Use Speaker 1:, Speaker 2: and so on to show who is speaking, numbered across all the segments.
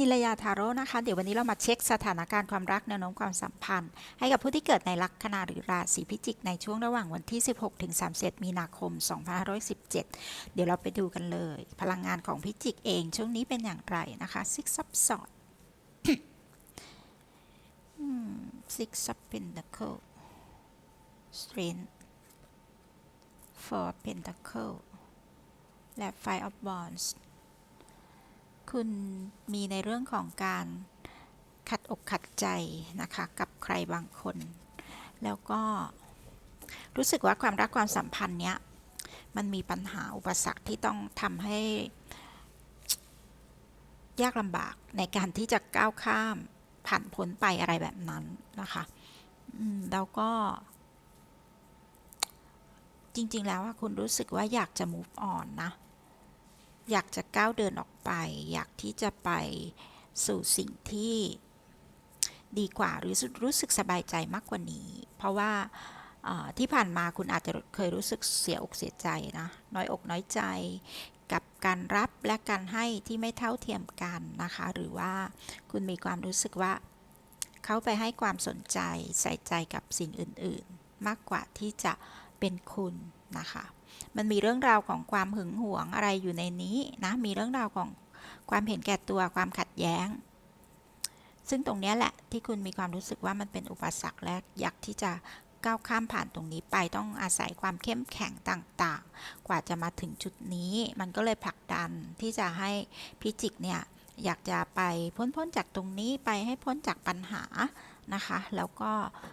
Speaker 1: นิลยาทาโร่นะคะ เดี๋ยววันนี้เรามาเช็คสถานการณ์ความรักแนวโน้มความสัมพันธ์ ให้กับผู้ที่เกิดในลัคนาหรือราศีพิจิกในช่วงระหว่างวันที่ 16ถึง31 มีนาคม 2517 เดี๋ยวเราไปดูกันเลย พลังงานของพิจิกเองช่วงนี้เป็นอย่างไรนะคะ Six of Swords Six of Pentacle Strength Four Pentacle และ Five of Wands คุณมีในเรื่องของการขัดอกขัดใจนะคะกับใครบางคน แล้วก็รู้สึกว่าความรักความสัมพันธ์เนี้ยมันมีปัญหาอุปสรรคที่ต้องทำให้ ยากลำบากในการที่จะก้าวข้ามผ่านพ้นไปอะไรแบบนั้นนะคะแล้วก็ จริง ๆ แล้วคุณรู้สึกว่าอยากจะ move on นะ อยากจะก้าวเดินออกไป อยากที่จะไปสู่สิ่งที่ดีกว่าหรือรู้สึกสบายใจมากกว่านี้ เพราะว่าที่ผ่านมาคุณอาจจะเคยรู้สึกเสียอกเสียใจนะน้อยอกน้อยใจกับการรับและการให้ที่ไม่เท่าเทียมกันนะคะ หรือว่าคุณมีความรู้สึกว่าเขาไปให้ความสนใจใส่ใจกับสิ่งอื่น ๆ มากกว่าที่จะเป็นคุณ นะคะ มันมีเรื่องราวของความหึงหวงอะไรอยู่ในนี้นะ มีเรื่องราวของความเห็นแก่ตัวความขัดแย้ง ซึ่งตรงนี้แหละที่คุณมีความรู้สึกว่ามันเป็นอุปสรรคและอยากที่จะก้าวข้ามผ่านตรงนี้ไปต้องอาศัยความเข้มแข็งต่างๆ กว่าจะมาถึงจุดนี้ มันก็เลยผลักดันที่จะให้พิจิกเนี่ย อยากจะไปพ้นๆจากตรงนี้ไปให้พ้นจากปัญหานะคะ แล้วก็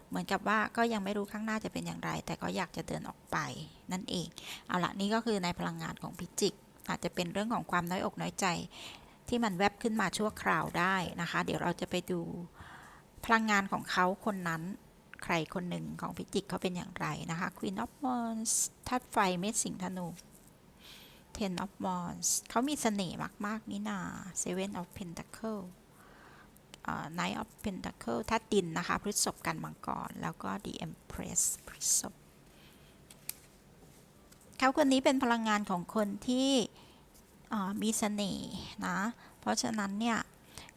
Speaker 1: เหมือนกับว่าก็ยังไม่รู้ข้างหน้าจะเป็นอย่างไร แต่ก็อยากจะเดินออกไปนั่นเอง เอาละนี่ก็คือในพลังงานของพิจิก อาจจะเป็นเรื่องของความน้อยอกน้อยใจ ที่มันแวบขึ้นมาชั่วคราวได้นะคะ เดี๋ยวเราจะไปดูพลังงานของเขาคนนั้นใครคนหนึ่งของพิจิกเขาเป็นอย่างไรนะคะ Queen of Wands ทัดไฟเม็ดสิงธนู Ten of Wands เขามีเสน่ห์มาก ๆ นี่นา Seven of Pentacle เอ่อ Knight of Pentacle ทัดดินนะคะ พฤษภกันมังกร แล้วก็ The Empress พฤษภเขาคนนี้เป็นพลังงานของคนที่มีเสน่ห์นะ เพราะฉะนั้นเนี่ย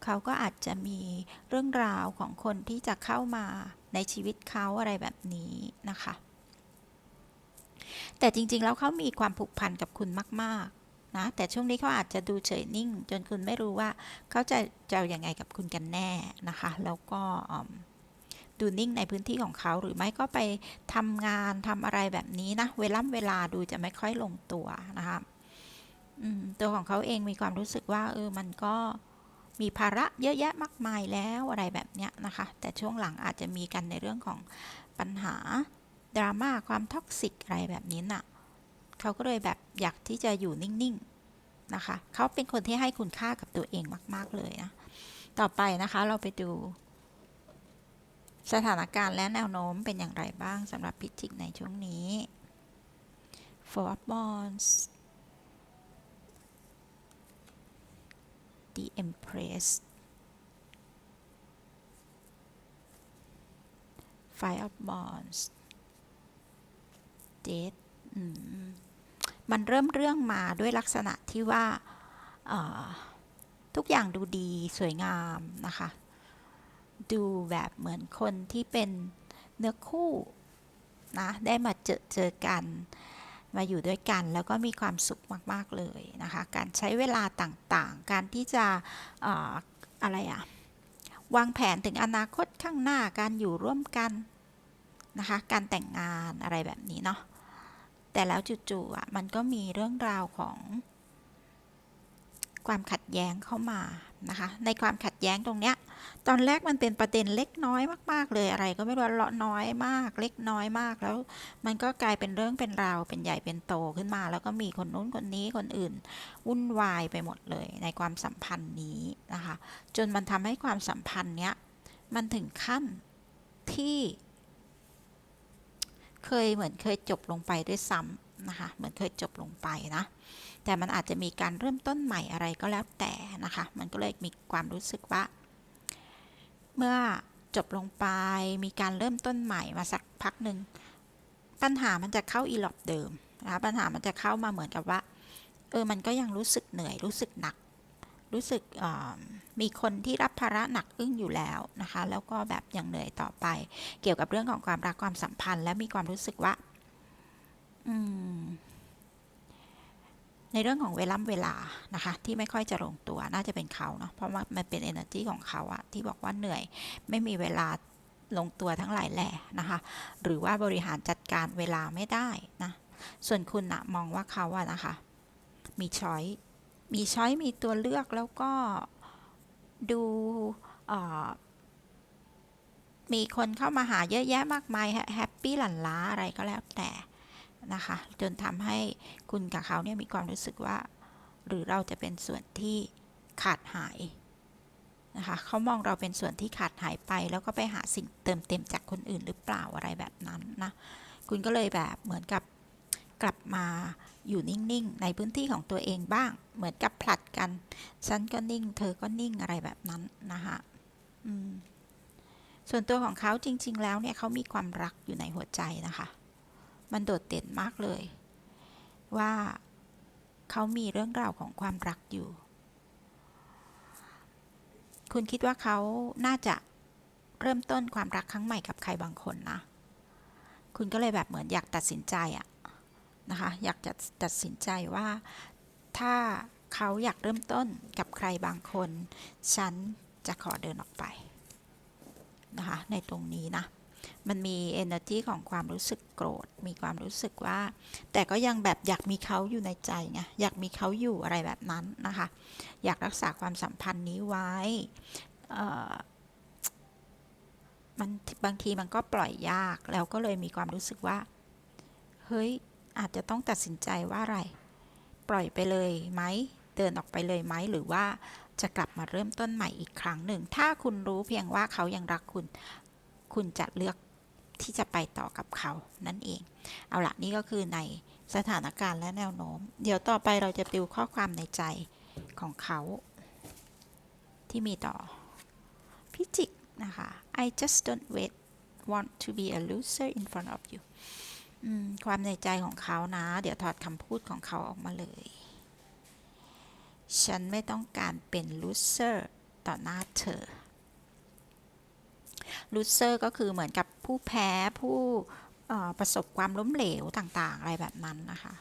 Speaker 1: เขาก็อาจจะมีเรื่องราวของคนที่จะเข้ามาในชีวิตเขาอะไรแบบนี้นะคะ แต่จริงๆ แล้วเขามีความผูกพันกับคุณมากๆนะแต่ช่วงนี้เขาอาจจะดูเฉยนิ่ง จนคุณไม่รู้ว่าเขาจะจะยังไงกับคุณกันแน่นะคะ แล้วก็ดูนิ่งในพื้นที่ของเขาหรือไม่ก็ไปทำงานทำอะไรแบบนี้นะ เวลาเวลาดูจะไม่ค่อยลงตัวนะคะตัวของเขาเองมีความรู้สึกว่า เออมันก็มีภาระเยอะแยะมากมายแล้วอะไรแบบเนี้ยนะคะ แต่ช่วงหลังอาจจะมีกันในเรื่องของปัญหา ดราม่าความท็อกซิกอะไรแบบนี้น่ะเขาก็เลยแบบอยากที่จะอยู่นิ่งๆนะคะเขาเป็นคนที่ให้คุณค่ากับตัวเองมาก ๆ เลยนะต่อไปนะคะเราไปดู สถานการณ์และแนวโน้มเป็นอย่างไรบ้างสำหรับพิจิกในช่วงนี้ Four of Wands The Empress Five of Wands มันเริ่มเรื่องมาด้วยลักษณะที่ว่าทุกอย่างดูดีสวยงามนะคะ ดูแบบเหมือนคนที่เป็นเนื้อคู่นะได้มาเจอเจอกัน มาอยู่ด้วยกันแล้วก็มีความสุขมาก ๆ เลยนะคะ การใช้เวลาต่างๆ การที่จะอ่ออะไรอะวางแผนถึงอนาคตข้างหน้าการอยู่ร่วมกันนะคะ การแต่งงานอะไรแบบนี้เนาะ แต่แล้วจู่ๆอะมันก็มีเรื่องราวของความขัดแย้งเข้ามานะคะ ในความขัดแย้งตรงเนี้ย ตอนแรกมันเป็นประเด็นเล็กน้อยมาก ๆ เลยอะไร ก็ไม่รู้เลาะน้อยมาก เล็กน้อยมากแล้ว มันก็กลายเป็นเรื่องเป็นราวเป็นใหญ่เป็นโตขึ้นมา แล้วก็มีคนนู้นคนนี้คนอื่น วุ่นวายไปหมดเลย ในความสัมพันธ์นี้นะคะ จนมันทำให้ความสัมพันธ์เนี้ยมันถึงขั้นที่ เคยเหมือนเคยจบลงไปด้วยซ้ำนะคะ เหมือนเคยจบลงไปนะ แต่มันอาจจะมีการเริ่มต้นใหม่อะไรก็แล้วแต่นะคะ มันก็เลยมีความรู้สึกว่า เมื่อจบลงไปมีการเริ่มต้นใหม่มาสักพักหนึ่งปัญหามันจะเข้าอีหลอบเดิมนะคะปัญหามันจะเข้ามาเหมือนกับว่าเออมันก็ยังรู้สึกเหนื่อยรู้สึกหนัก รู้สึกมีคนที่รับภาระหนักอึ้งอยู่แล้วนะคะ แล้วก็แบบยังเหนื่อยต่อไป เกี่ยวกับเรื่องของความรักความสัมพันธ์ และมีความรู้สึกว่าอืมในเรื่องของเวล่ำเวลานะคะ ที่ไม่ค่อยจะลงตัวน่าจะเป็นเขาเนาะเพราะว่ามันเป็น energy ของเขาอะที่บอกว่าเหนื่อยไม่มีเวลาลงตัวทั้งหลายแหล่นะคะ หรือว่าบริหารจัดการเวลาไม่ได้นะส่วนคุณนะมองว่าเขาอะนะคะ มีช้อย มีช้อยมีตัวเลือกแล้วก็ดูมีคนเข้ามาหาเยอะแยะมากมายแฮปปี้หลั่นล้าอะไรก็แล้วแต่นะคะ จนทำให้คุณกับเขาเนี่ยมีความรู้สึกว่า หรือเราจะเป็นส่วนที่ขาดหายนะคะเขามองเราเป็นส่วนที่ขาดหายไป แล้วก็ไปหาสิ่งเติมเต็มจากคนอื่นหรือเปล่าอะไรแบบนั้นนะ คุณก็เลยแบบเหมือนกับ กลับมาอยู่นิ่งๆ ในพื้นที่ของตัวเองบ้าง เหมือนกับผลัดกัน ฉันก็นิ่ง เธอก็นิ่งอะไรแบบนั้นนะคะส่วนตัวของเขาจริง ๆ แล้วเนี่ยเขามีความรักอยู่ในหัวใจนะคะ มันโดดเด่นมากเลย ว่าเขามีเรื่องราวของความรักอยู่ คุณคิดว่าเขาน่าจะเริ่มต้นความรักครั้งใหม่กับใครบางคนนะ คุณก็เลยแบบเหมือนอยากตัดสินใจอะ นะคะ อยากจะตัดสินใจว่าถ้าเขาอยากเริ่มต้นกับใครบางคน ฉันจะขอเดินออกไปนะคะในตรงนี้นะ มันมี energy ของความรู้สึกโกรธ มีความรู้สึกว่า แต่ก็ยังแบบอยากมีเขาอยู่ในใจไง อยากมีเขาอยู่อะไรแบบนั้นนะคะ อยากรักษาความสัมพันธ์นี้ไว้มันบางทีมันก็ปล่อยยาก แล้วก็เลยมีความรู้สึกว่า เฮ้ย อาจจะต้องตัดสินใจว่าอะไร ปล่อยไปเลยไหม เดินออกไปเลยไหม หรือว่าจะกลับมาเริ่มต้นใหม่อีกครั้งหนึ่ง ถ้าคุณรู้เพียงว่าเขายังรักคุณ คุณจะเลือกที่จะไปต่อกับเขานั่นเอง เอาละนี่ก็คือในสถานการณ์และแนวโน้ม เดี๋ยวต่อไปเราจะดูข้อความในใจของเขา ที่มีต่อพิจิกนะคะ I just don't wait want to be a loser in front of you ความในใจของเขานะ เดี๋ยวถอดคำพูดของเขาออกมาเลย ฉันไม่ต้องการเป็นลูเซอร์ต่อหน้าเธอลูเซอร์ก็คือเหมือนกับผู้แพ้ผู้ประสบความล้มเหลวต่างๆ อะไรแบบนั้นนะคะ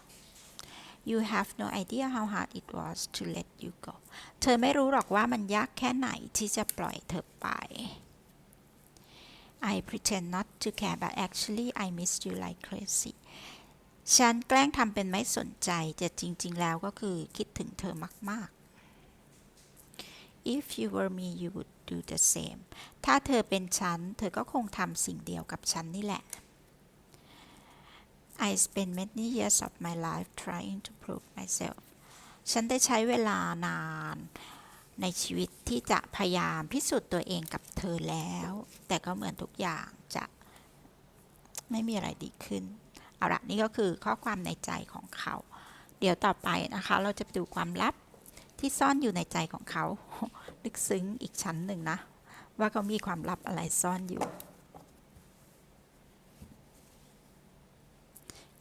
Speaker 1: You have no idea how hard it was to let you go เธอไม่รู้หรอกว่ามันยากแค่ไหนที่จะปล่อยเธอไป I pretend not to care but actually I miss you like crazy ฉันแกล้งทำเป็นไม่สนใจแต่จริง ๆ แล้วก็คือคิดถึงเธอมาก ๆ If you were me you would do the same ถ้าเธอเป็นฉัน เธอก็คงทำสิ่งเดียวกับฉันนี่แหละ I spent many years of my life trying to prove myself ฉันได้ใช้เวลานาน ในชีวิตที่จะพยายามพิสูจน์ตัวเองกับเธอแล้ว แต่ก็เหมือนทุกอย่างจะไม่มีอะไรดีขึ้น เอาละนี่ก็คือข้อความในใจของเขา เดี๋ยวต่อไปนะคะ เราจะดูความลับที่ซ่อนอยู่ในใจของเขา ลึกซึ้งอีกชั้นหนึ่งนะ ว่าเขามีความลับอะไรซ่อนอยู่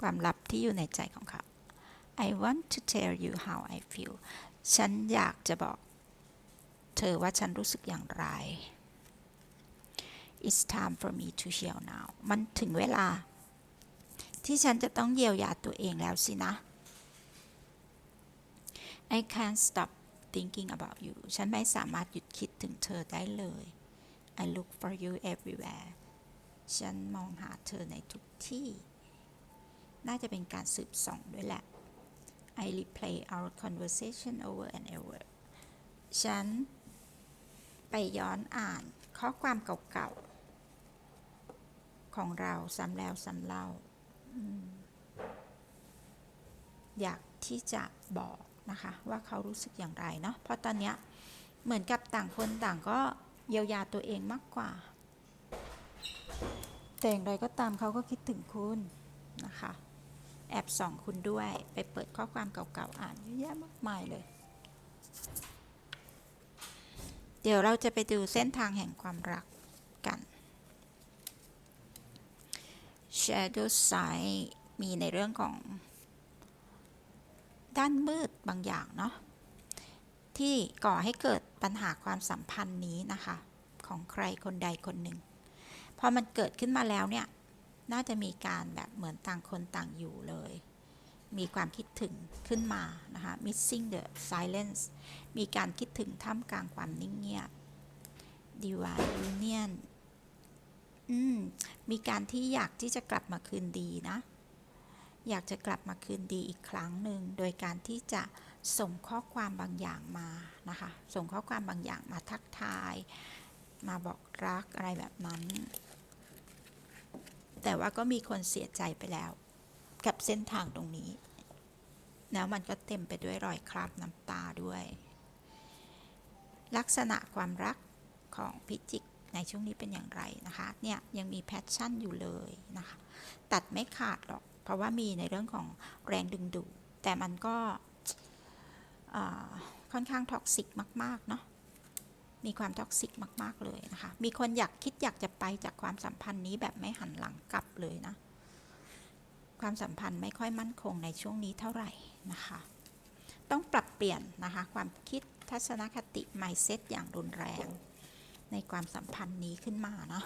Speaker 1: ความลับที่อยู่ในใจของเขา I want to tell you how I feel ฉันอยากจะบอก เธอว่าฉันรู้สึกอย่างไร It's time for me to heal now มันถึงเวลา ที่ฉันจะต้องเยียวยาตัวเองแล้วสินะ I can't stop thinking about you ฉันไม่สามารถหยุดคิดถึงเธอได้เลย I look for you everywhere ฉันมองหาเธอในทุกที่ น่าจะเป็นการสืบส่องด้วยแหละ I replay our conversation over and over ฉัน ไปย้อนอ่านข้อความเก่าๆ ของเราซ้ำแล้วซ้ำเล่า อยากที่จะบอกนะคะ ว่าเขารู้สึกอย่างไรเนาะเพราะตอนนี้เหมือนกับต่างคนต่างก็เยียวยาตัวเองมากกว่า แต่อย่างไรก็ตามเขาก็คิดถึงคุณนะคะ แอบส่องคุณด้วยไปเปิดข้อความเก่าๆ อ่านเยอะแยะมากมายเลย เดี๋ยวเราจะไปดูเส้นทางแห่งความรักกัน Shadow Side มีในเรื่องของด้านมืดบางอย่างเนาะที่ก่อให้เกิดปัญหาความสัมพันธ์นี้นะคะ ของใครคนใดคนหนึ่งพอมันเกิดขึ้นมาแล้วเนี่ย น่าจะมีการแบบเหมือนต่างคนต่างอยู่เลย มีความคิดถึงขึ้นมานะคะ missing the silence มีการคิดถึงท่ามกลางความนิ่งเงียบ divine union อืมมีการที่อยากที่จะกลับมาคืนดีนะ อยากจะกลับมาคืนดีอีกครั้งหนึ่ง โดยการที่จะส่งข้อความบางอย่างมานะคะ ส่งข้อความบางอย่างมาทักทาย มาบอกรักอะไรแบบนั้น แต่ว่าก็มีคนเสียใจไปแล้ว กับเส้นทางตรงนี้ แล้วมันก็เต็มไปด้วยรอยคราบน้ำตาด้วย ลักษณะความรักของพิจิกในช่วงนี้เป็นอย่างไรนะคะ เนี่ยยังมีแพชชั่นอยู่เลยนะคะ ตัดไม่ขาดหรอก เพราะว่ามีในเรื่องของแรงดึงดูด แต่มันก็ค่อนข้างท็อกซิกมาก ๆ เนาะ มีความท็อกซิกมาก ๆ เลยนะคะ มีคนอยากคิดอยากจะไปจากความสัมพันธ์นี้แบบไม่หันหลังกลับเลยนะ ความสัมพันธ์ไม่ค่อยมั่นคงในช่วงนี้เท่าไหร่นะคะ ต้องปรับเปลี่ยนนะคะความคิดทัศนคติ mindset อย่างรุนแรง ในความสัมพันธ์นี้ขึ้นมาเนาะ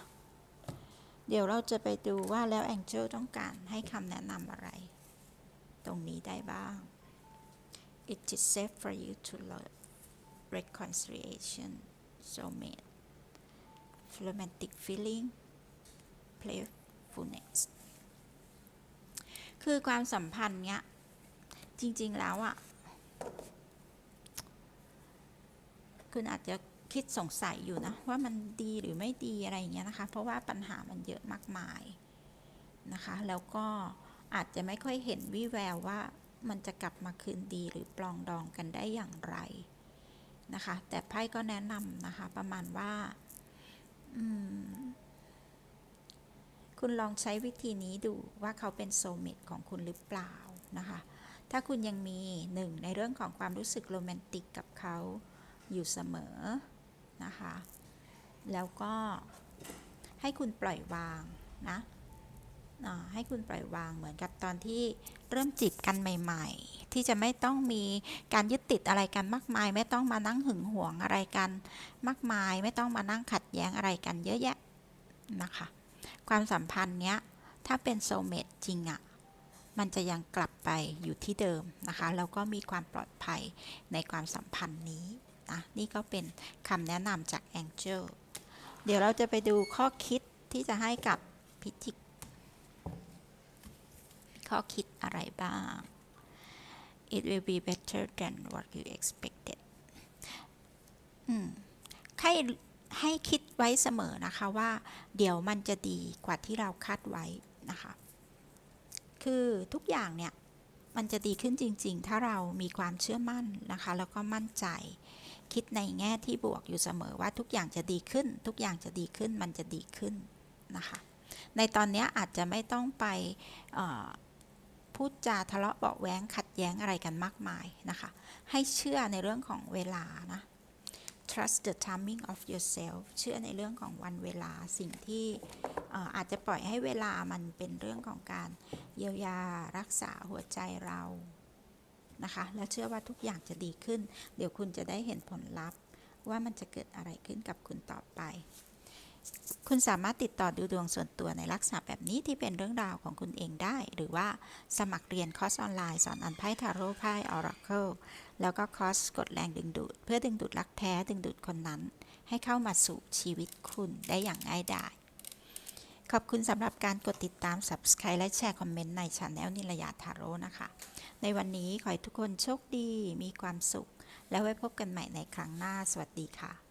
Speaker 1: เดี๋ยวเราจะไปดูว่าแล้ว Angel ต้องการให้คำแนะนำอะไร ตรงนี้ได้บ้าง It is safe for you to love reconciliation soulmate romantic feeling playfulness คือความสัมพันธ์เนี้ย จริง ๆ แล้วอะ่ะ คุณอาจจะคิดสงสัยอยู่นะ ว่ามันดีหรือไม่ดีอะไรอย่างเงี้ยนะคะ เพราะว่าปัญหามันเยอะมากมายนะคะ แล้วก็อาจจะไม่ค่อยเห็นวิแววว่ามันจะกลับมาคืนดีหรือปลองดองกันได้อย่างไรนะคะ แต่ไพ่ก็แนะนำนะคะ ประมาณว่าอืม คุณลองใช้วิธีนี้ดูว่าเขาเป็นโซเมตของคุณหรือเปล่านะคะ ถ้าคุณยังมีหนึ่งในเรื่องของความรู้สึกโรแมนติกกับเขาอยู่เสมอนะคะ แล้วก็ให้คุณปล่อยวางนะให้คุณปล่อยวางเหมือนกับตอนที่เริ่มจีบกันใหม่ ๆ ที่จะไม่ต้องมีการยึดติดอะไรกันมากมาย ไม่ต้องมานั่งหึงหวงอะไรกันมากมาย ไม่ต้องมานั่งขัดแย้งอะไรกันเยอะแยะนะคะ ความสัมพันธ์เนี้ย ถ้าเป็นโซเมตจริงอะ่ะ มันจะยังกลับไปอยู่ที่เดิมนะคะ แล้วก็มีความปลอดภัยในความสัมพันธ์นี้นะนี่ก็เป็นคำแนะนำจาก Angel เดี๋ยวเราจะไปดูข้อคิดที่จะให้กับพิจิก ข้อคิดอะไรบ้าง It will be better than what you expected อืมให้ ให้คิดไว้เสมอนะคะว่าเดี๋ยวมันจะดีกว่าที่เราคาดไว้นะคะ คือทุกอย่างเนี่ยมันจะดีขึ้นจริง ๆ ถ้าเรามีความเชื่อมั่นนะคะ แล้วก็มั่นใจ คิดในแง่ที่บวกอยู่เสมอว่าทุกอย่างจะดีขึ้น ทุกอย่างจะดีขึ้นมันจะดีขึ้นนะคะ ในตอนนี้อาจจะไม่ต้องไปพูดจาทะเลาะเบาะแว้งขัดแย้งอะไรกันมากมายนะคะ ให้เชื่อในเรื่องของเวลานะ trust the timing of yourself เชื่อในเรื่องของวันเวลาสิ่งที่เอ่ออาจจะปล่อยให้เวลามันเป็นเรื่องของการเยียวยารักษาหัวใจเรานะคะแล้วเชื่อว่าทุกอย่างจะดีขึ้น เดี๋ยวคุณจะได้เห็นผลลัพธ์ว่ามันจะเกิดอะไรขึ้นกับคุณต่อไป คุณสามารถติดต่อดูดวงส่วนตัวในลักษณะแบบนี้ที่เป็นเรื่องราวของคุณเองได้ หรือว่าสมัครเรียนคอร์สออนไลน์สอนอันไพ่ทาโร่ไพ่ออราเคิลแล้วก็คอร์สกดแรงดึงดูด เพื่อดึงดูดรักแท้ดึงดูดคนนั้น ให้เข้ามาสู่ชีวิตคุณได้อย่างง่ายดายขอบคุณสำหรับการกดติดตาม Subscribe และแชร์คอมเมนต์ในช anel นิลยาทาโร่นะคะ ในวันนี้ขอให้ทุกคนโชคดีมีความสุข แล้วไว้พบกันใหม่ในครั้งหน้า สวัสดีค่ะ